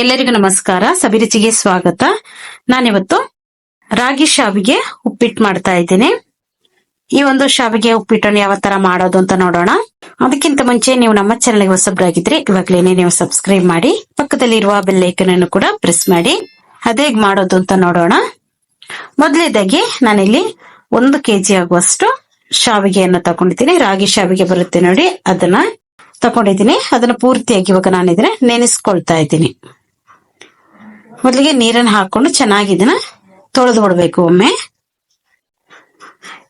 ಎಲ್ಲರಿಗೂ ನಮಸ್ಕಾರ. ಸಬಿರುಚಿಗೆ ಸ್ವಾಗತ. ನಾನಿವತ್ತು ರಾಗಿ ಶಾವಿಗೆ ಉಪ್ಪಿಟ್ಟು ಮಾಡ್ತಾ ಇದ್ದೀನಿ. ಈ ಒಂದು ಶಾವಿಗೆ ಉಪ್ಪಿಟ್ಟನ್ನು ಯಾವ ತರ ಮಾಡೋದು ಅಂತ ನೋಡೋಣ. ಅದಕ್ಕಿಂತ ಮುಂಚೆ ನೀವು ನಮ್ಮ ಚಾನಲ್ಗೆ ಹೊಸಬ್ರಾಗಿದ್ರೆ ಇವಾಗ್ಲೇನೆ ನೀವು ಸಬ್ಸ್ಕ್ರೈಬ್ ಮಾಡಿ, ಪಕ್ಕದಲ್ಲಿರುವ ಬೆಲ್ ಐಕನ್ ಅನ್ನು ಕೂಡ ಪ್ರೆಸ್ ಮಾಡಿ. ಅದೇಗ್ ಮಾಡೋದು ಅಂತ ನೋಡೋಣ. ಮೊದಲೇದಾಗಿ ನಾನಿಲ್ಲಿ ಒಂದು ಕೆಜಿ ಆಗುವಷ್ಟು ಶಾವಿಗೆಯನ್ನು ತಗೊಂಡಿದ್ದೀನಿ. ರಾಗಿ ಶಾವಿಗೆ ಬರುತ್ತೆ ನೋಡಿ, ಅದನ್ನ ತಗೊಂಡಿದ್ದೀನಿ. ಅದನ್ನ ಪೂರ್ತಿಯಾಗಿ ಇವಾಗ ನಾನು ಇದನ್ನ ನೆನೆಸ್ಕೊಳ್ತಾ ಇದ್ದೀನಿ. ಮೊದಲಿಗೆ ನೀರನ್ನು ಹಾಕೊಂಡು ಚೆನ್ನಾಗಿ ಇದನ್ನ ತೊಳೆದು ಬಿಡ್ಬೇಕು ಒಮ್ಮೆ.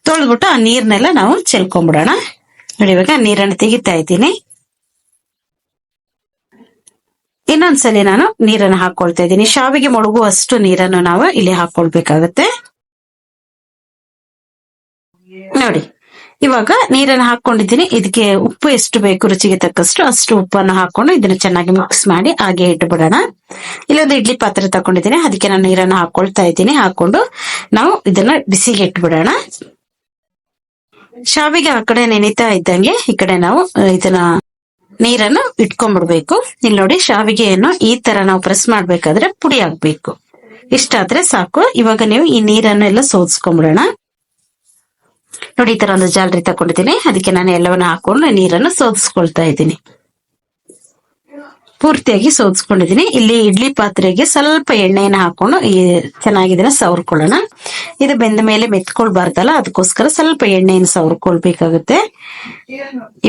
ತೊಳೆದ್ಬಿಟ್ಟು ಆ ನೀರ್ನೆಲ್ಲ ನಾವು ಚೆಲ್ಕೊಂಡ್ಬಿಡೋಣ ನೋಡಿ, ಇವಾಗ ನೀರನ್ನು ತೆಗಿತಾ ಇದ್ದೀನಿ. ಇನ್ನೊಂದ್ಸಲಿ ನಾನು ನೀರನ್ನು ಹಾಕೊಳ್ತಾ ಇದ್ದೀನಿ. ಶಾವಿಗೆ ಮುಳುಗುವಷ್ಟು ನೀರನ್ನು ನಾವು ಇಲ್ಲಿ ಹಾಕೊಳ್ಬೇಕಾಗತ್ತೆ. ನೋಡಿ ಇವಾಗ ನೀರನ್ನ ಹಾಕೊಂಡಿದ್ದೀನಿ. ಇದಕ್ಕೆ ಉಪ್ಪು ಎಷ್ಟು ಬೇಕು ರುಚಿಗೆ ತಕ್ಕಷ್ಟು ಅಷ್ಟು ಉಪ್ಪನ್ನು ಹಾಕೊಂಡು ಇದನ್ನ ಚೆನ್ನಾಗಿ ಮಿಕ್ಸ್ ಮಾಡಿ ಹಾಗೆ ಇಟ್ಬಿಡೋಣ. ಇಲ್ಲೊಂದು ಇಡ್ಲಿ ಪಾತ್ರೆ ತಗೊಂಡಿದ್ದೀನಿ ಅದಕ್ಕೆ ನಾನು ನೀರನ್ನ ಹಾಕೊಳ್ತಾ ಇದ್ದೀನಿ. ಹಾಕೊಂಡು ನಾವು ಇದನ್ನ ಬಿಸಿಗೆ ಇಟ್ಬಿಡೋಣ. ಶಾವಿಗೆ ಆ ಕಡೆ ನೆನೀತಾ ಇದ್ದಂಗೆ ಈ ಕಡೆ ನಾವು ಇದನ್ನ ನೀರನ್ನು ಇಟ್ಕೊಂಡ್ಬಿಡ್ಬೇಕು. ಇಲ್ಲಿ ನೋಡಿ ಶಾವಿಗೆಯನ್ನು ಈ ತರ ನಾವು ಪ್ರೆಸ್ ಮಾಡ್ಬೇಕಾದ್ರೆ ಪುಡಿ ಹಾಕ್ಬೇಕು ಇಷ್ಟಾದ್ರೆ ಸಾಕು. ಇವಾಗ ನೀವು ಈ ನೀರನ್ನೆಲ್ಲ ಸೋದಿಸ್ಕೊಂಡ್ಬಿಡೋಣ ನೋಡಿ, ಈ ತರ ಒಂದು ಜಾಲರಿ ತಕೊಂಡಿದ್ದೀನಿ. ಅದಕ್ಕೆ ನಾನು ಎಲ್ಲವನ್ನ ಹಾಕೊಂಡು ನೀರನ್ನು ಸೋದಿಸ್ಕೊಳ್ತಾ ಇದ್ದೀನಿ. ಪೂರ್ತಿಯಾಗಿ ಸೋದಿಸ್ಕೊಂಡಿದ್ದೀನಿ. ಇಲ್ಲಿ ಇಡ್ಲಿ ಪಾತ್ರೆಗೆ ಸ್ವಲ್ಪ ಎಣ್ಣೆಯನ್ನು ಹಾಕೊಂಡು ಈ ಚೆನ್ನಾಗಿದ್ದೀನಿ ಸವರ್ಕೊಳ್ಳೋಣ. ಇದು ಬೆಂದ ಮೇಲೆ ಮೆತ್ಕೊಳ್ಬಾರ್ದಲ್ಲ, ಅದಕ್ಕೋಸ್ಕರ ಸ್ವಲ್ಪ ಎಣ್ಣೆಯನ್ನು ಸವರ್ಕೊಳ್ಬೇಕಾಗುತ್ತೆ.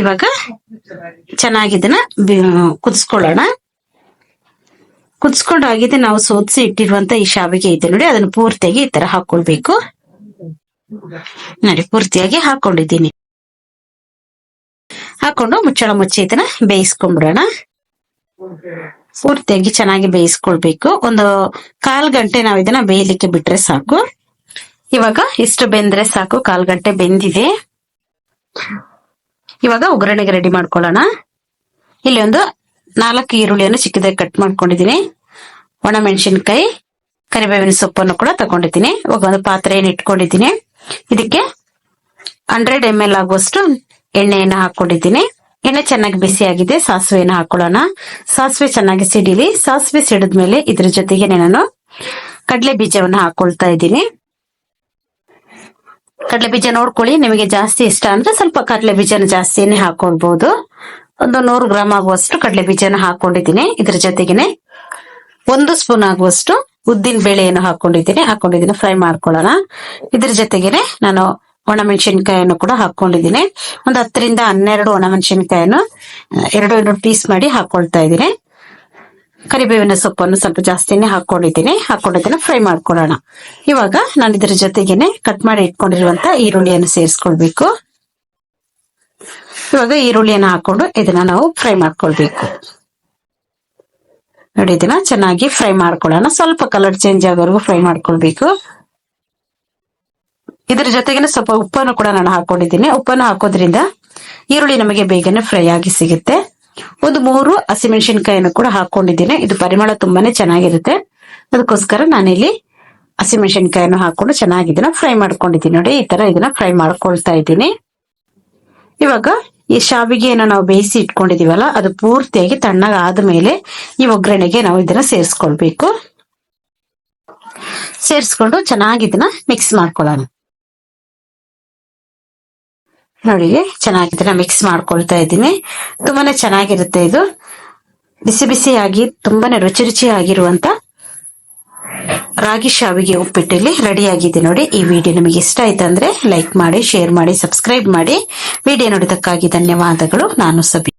ಇವಾಗ ಚೆನ್ನಾಗಿದನ್ನ ಕುದಿಸ್ಕೊಳ್ಳೋಣ. ಕುದಿಸ್ಕೊಂಡಾಗಿದೆ ನಾವು ಸೋದಿಸಿ ಇಟ್ಟಿರುವಂತ ಈ ಶಾವಿಗೆ ಇದೆ ನೋಡಿ, ಅದನ್ನ ಪೂರ್ತಿಯಾಗಿ ಈ ತರ ಹಾಕೊಳ್ಬೇಕು. ನೋಡಿ, ಪೂರ್ತಿಯಾಗಿ ಹಾಕೊಂಡಿದ್ದೀನಿ. ಹಾಕೊಂಡು ಮುಚ್ಚಳ ಮುಚ್ಚಿ ಇದನ್ನ ಬೇಯಿಸ್ಕೊಂಡ್ಬಿಡೋಣ. ಪೂರ್ತಿಯಾಗಿ ಚೆನ್ನಾಗಿ ಬೇಯಿಸ್ಕೊಳ್ಬೇಕು. ಒಂದು ಕಾಲ್ ಗಂಟೆ ನಾವು ಇದನ್ನ ಬೇಯಲಿಕ್ಕೆ ಬಿಟ್ರೆ ಸಾಕು. ಇವಾಗ ಇಷ್ಟು ಬೆಂದ್ರೆ ಸಾಕು, ಕಾಲ್ ಗಂಟೆ ಬೆಂದಿದೆ. ಇವಾಗ ಒಗ್ಗರಣೆಗೆ ರೆಡಿ ಮಾಡ್ಕೊಳ್ಳೋಣ. ಇಲ್ಲಿ ಒಂದು ನಾಲ್ಕು ಈರುಳ್ಳಿಯನ್ನು ಚಿಕ್ಕದಾಗಿ ಕಟ್ ಮಾಡ್ಕೊಂಡಿದ್ದೀನಿ. ಒಣ ಮೆಣಸಿನ್ಕಾಯಿ, ಕರಿಬೇವಿನ ಸೊಪ್ಪನ್ನು ಕೂಡ ತಗೊಂಡಿದ್ದೀನಿ. ಇವಾಗ ಒಂದು ಪಾತ್ರೆಯನ್ನು ಇಟ್ಕೊಂಡಿದ್ದೀನಿ. ಇದಕ್ಕೆ ಹಂಡ್ರೆಡ್ ಎಂ ಎಲ್ ಆಗುವಷ್ಟು ಎಣ್ಣೆಯನ್ನು ಹಾಕೊಂಡಿದ್ದೀನಿ. ಎಣ್ಣೆ ಚೆನ್ನಾಗಿ ಬಿಸಿ ಆಗಿದೆ ಸಾಸಿವೆಯನ್ನು ಹಾಕೊಳ್ಳೋಣ. ಸಾಸಿವೆ ಚೆನ್ನಾಗಿ ಸಿಡಿಲಿ, ಸಾಸಿವೆ ಸಿಡಿದ್ಮೇಲೆ ಇದ್ರ ಜೊತೆಗೆ ನಾನು ಕಡಲೆ ಬೀಜವನ್ನು ಹಾಕೊಳ್ತಾ ಇದ್ದೀನಿ. ಕಡಲೆ ಬೀಜ ನೋಡ್ಕೊಳ್ಳಿ, ನಿಮಗೆ ಜಾಸ್ತಿ ಇಷ್ಟ ಅಂದ್ರೆ ಸ್ವಲ್ಪ ಕಡಲೆ ಬೀಜನ ಜಾಸ್ತಿನೇ ಹಾಕೊಳ್ಬಹುದು ಒಂದು ನೂರು ಗ್ರಾಮ್ ಆಗುವಷ್ಟು ಕಡಲೆ ಬೀಜನ ಹಾಕೊಂಡಿದ್ದೀನಿ. ಇದ್ರ ಜೊತೆಗೇನೆ ಒಂದು ಸ್ಪೂನ್ ಆಗುವಷ್ಟು ಉದ್ದಿನ ಬೇಳೆಯನ್ನು ಹಾಕೊಂಡಿದ್ದೀನಿ. ಹಾಕೊಂಡಿದ್ದೀನಿ. ಫ್ರೈ ಮಾಡ್ಕೊಳ್ಳೋಣ. ಇದ್ರ ಜೊತೆಗೇನೆ ನಾನು ಒಣಮೆಣಸಿನ್ಕಾಯನ್ನು ಕೂಡ ಹಾಕೊಂಡಿದ್ದೀನಿ. ಒಂದು ಹತ್ತರಿಂದ ಹನ್ನೆರಡು ಒಣಮೆಣಸಿನ್ಕಾಯನ್ನು ಎರಡು ಎರಡು ಪೀಸ್ ಮಾಡಿ ಹಾಕೊಳ್ತಾ ಇದ್ದೀನಿ. ಕರಿಬೇವಿನ ಸೊಪ್ಪನ್ನು ಸ್ವಲ್ಪ ಜಾಸ್ತಿನೇ ಹಾಕೊಂಡಿದ್ದೀನಿ. ಹಾಕೊಂಡಿದ್ದೀನಿ ಫ್ರೈ ಮಾಡ್ಕೊಳ್ಳೋಣ. ಇವಾಗ ನಾನು ಇದ್ರ ಜೊತೆಗೇನೆ ಕಟ್ ಮಾಡಿ ಇಟ್ಕೊಂಡಿರುವಂತ ಈರುಳ್ಳಿಯನ್ನು ಸೇರಿಸ್ಕೊಳ್ಬೇಕು. ಇವಾಗ ಈರುಳ್ಳಿಯನ್ನು ಹಾಕೊಂಡು ಇದನ್ನ ನಾವು ಫ್ರೈ ಮಾಡ್ಕೊಳ್ಬೇಕು. ನೋಡಿ, ಇದನ್ನ ಚೆನ್ನಾಗಿ ಫ್ರೈ ಮಾಡ್ಕೊಳ್ಳೋಣ. ಸ್ವಲ್ಪ ಕಲರ್ ಚೇಂಜ್ ಆಗೋವರೆಗೂ ಫ್ರೈ ಮಾಡ್ಕೊಳ್ಬೇಕು. ಇದ್ರ ಜೊತೆಗೆ ಸ್ವಲ್ಪ ಉಪ್ಪನ್ನು ಕೂಡ ನಾನು ಹಾಕೊಂಡಿದ್ದೀನಿ. ಉಪ್ಪನ್ನು ಹಾಕೋದ್ರಿಂದ ಈರುಳ್ಳಿ ನಮಗೆ ಬೇಗನೆ ಫ್ರೈ ಆಗಿ ಸಿಗುತ್ತೆ. ಒಂದು ಮೂರು ಹಸಿಮೆಣಸಿನ್ಕಾಯನ್ನು ಕೂಡ ಹಾಕೊಂಡಿದ್ದೀನಿ. ಇದು ಪರಿಮಳ ತುಂಬಾನೇ ಚೆನ್ನಾಗಿರುತ್ತೆ. ಅದಕ್ಕೋಸ್ಕರ ನಾನಿಲ್ಲಿ ಹಸಿಮೆಣಸಿನ್ಕಾಯನ್ನು ಹಾಕೊಂಡು ಚೆನ್ನಾಗಿ ಇದನ್ನ ಫ್ರೈ ಮಾಡ್ಕೊಂಡಿದ್ದೀನಿ. ನೋಡಿ, ಈ ತರ ಇದನ್ನ ಫ್ರೈ ಮಾಡ್ಕೊಳ್ತಾ ಇದ್ದೀನಿ. ಇವಾಗ ಈ ಶಾವಿಗೆಯನ್ನು ನಾವು ಬೇಯಿಸಿ ಇಟ್ಕೊಂಡಿದೀವಲ್ಲ ಅದು ಪೂರ್ತಿಯಾಗಿ ತಣ್ಣಗಾದ ಮೇಲೆ ಈ ಒಗ್ಗರಣೆಗೆ ನಾವು ಇದನ್ನ ಸೇರಿಸ್ಕೊಳ್ಬೇಕು. ಸೇರಿಸ್ಕೊಂಡು ಚೆನ್ನಾಗಿ ಇದನ್ನ ಮಿಕ್ಸ್ ಮಾಡ್ಕೊಳ್ಳೋಣ. ನೋಡಿ, ಚೆನ್ನಾಗಿ ಇದನ್ನ ಮಿಕ್ಸ್ ಮಾಡ್ಕೊಳ್ತಾ ಇದ್ದೀನಿ. ತುಂಬಾನೇ ಚೆನ್ನಾಗಿರುತ್ತೆ ಇದು. ಬಿಸಿ ಬಿಸಿಯಾಗಿ, ತುಂಬಾನೇ ರುಚಿ ರುಚಿಯಾಗಿರುವಂತ ರಾಗಿ ಶಾವಿಗೆ ಉಪ್ಪಿಟ್ಟಲ್ಲಿ ರೆಡಿ ಆಗಿದೆ ನೋಡಿ. ಈ ವಿಡಿಯೋ ನಿಮಗೆ ಇಷ್ಟ ಆಯ್ತಂದ್ರೆ ಲೈಕ್ ಮಾಡಿ, ಶೇರ್ ಮಾಡಿ, ಸಬ್ಸ್ಕ್ರೈಬ್ ಮಾಡಿ. ವಿಡಿಯೋ ನೋಡಿದಕ್ಕಾಗಿ ಧನ್ಯವಾದಗಳು. ನಾನು ಸಬಿ